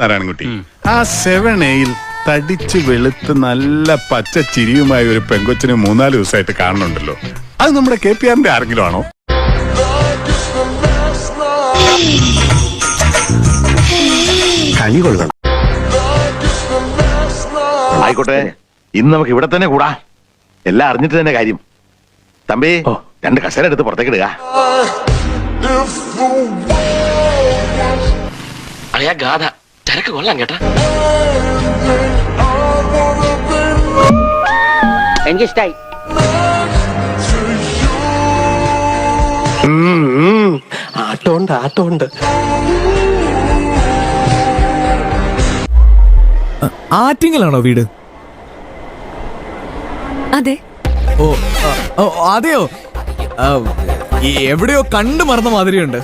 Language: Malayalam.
നാരായണൻകുട്ടി ആ സെവൻ എയിൽ തടിച്ച് വെളുത്ത് നല്ല പച്ച ചിരിയുമായ ഒരു പെങ്കൊച്ചിനെ മൂന്നാൽ ദിവസമായിട്ട് കാണുന്നുണ്ടല്ലോ അത് നമ്മുടെ കെ പി ആറിന്റെ ആരെങ്കിലും ആണോ കളി കൊള്ളണം ആയിക്കോട്ടെ ഇന്ന് നമുക്ക് ഇവിടെ തന്നെ കൂടാ എല്ലാം അറിഞ്ഞിട്ട് തന്നെ കാര്യം തമ്പി രണ്ട് കസേര എടുത്ത് പുറത്തേക്ക് ഇടുക അറിയാ ഗാഥ ചരക്ക് കൊള്ളാം കേട്ടാ. എനിക്കിഷ്ടായി. ആട്ടമുണ്ട് ആട്ടമുണ്ട് ആറ്റിങ്ങലാണോ വീട്? അതെ. ഓ ഓ അതെയോ? ആ, എവിടെയോ കണ്ടു മറന്ന മാതിരിയുണ്ട്.